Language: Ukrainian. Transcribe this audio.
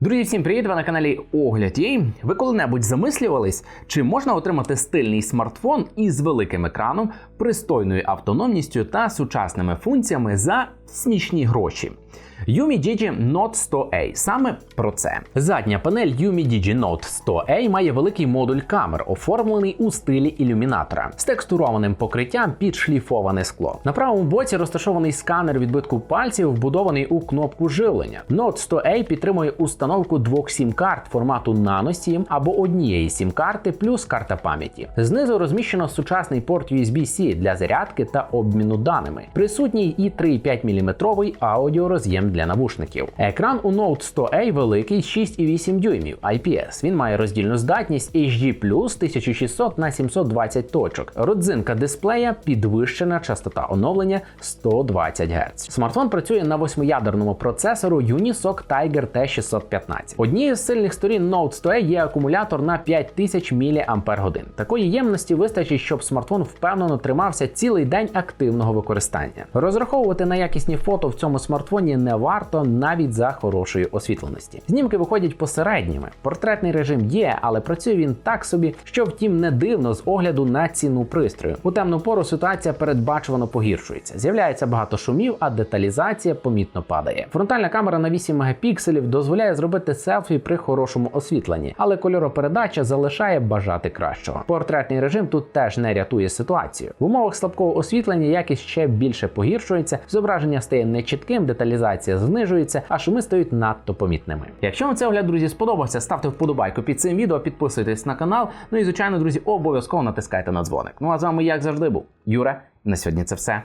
Друзі, всім привіт! Ви на каналі Огляд Єй. Ви коли-небудь замислювались, чи можна отримати стильний смартфон із великим екраном, пристойною автономністю та сучасними функціями за смішні гроші? Yumi Digi Note 100A саме про це. Задня панель Yumi Digi Note 100A має великий модуль камер, оформлений у стилі ілюмінатора з текстурованим покриттям під шліфоване скло. На правому боці розташований сканер відбитку пальців, вбудований у кнопку живлення. Note 100A підтримує установку двох сім-карт формату Nano SIM або однієї сім-карти плюс карта пам'яті. Знизу розміщено сучасний порт USB-C для зарядки та обміну даними. Присутній і 3,5 мм аудіороз'єм для навушників. Екран у Note 100A великий 6,8 дюймів IPS. Він має роздільну здатність HD 1600 на 720 точок. Родзинка дисплея підвищена частота оновлення 120 Гц. Смартфон працює на восьмиядерному процесору Unisoc Tiger T615. Однією з сильних сторін Note 100A є акумулятор на 5000 мАч. Такої ємності вистачить, щоб смартфон впевнено тримався цілий день активного використання. Розраховувати на якісні фото в цьому смартфоні не варто навіть за хорошої освітленості. Знімки виходять посередніми. Портретний режим є, але працює він так собі, що втім не дивно з огляду на ціну пристрою. У темну пору ситуація передбачувано погіршується. З'являється багато шумів, а деталізація помітно падає. Фронтальна камера на 8 мегапікселів дозволяє зробити селфі при хорошому освітленні, але кольоропередача залишає бажати кращого. Портретний режим тут теж не рятує ситуацію. В умовах слабкого освітлення якість ще більше погіршується, зображення стає нечітким, деталізація знижується, а шуми стають надто помітними. Якщо вам цей огляд, друзі, сподобався, ставте вподобайку під цим відео, підписуйтесь на канал. Ну і звичайно, друзі, обов'язково натискайте на дзвоник. Ну а з вами, як завжди, був Юра. На сьогодні це все.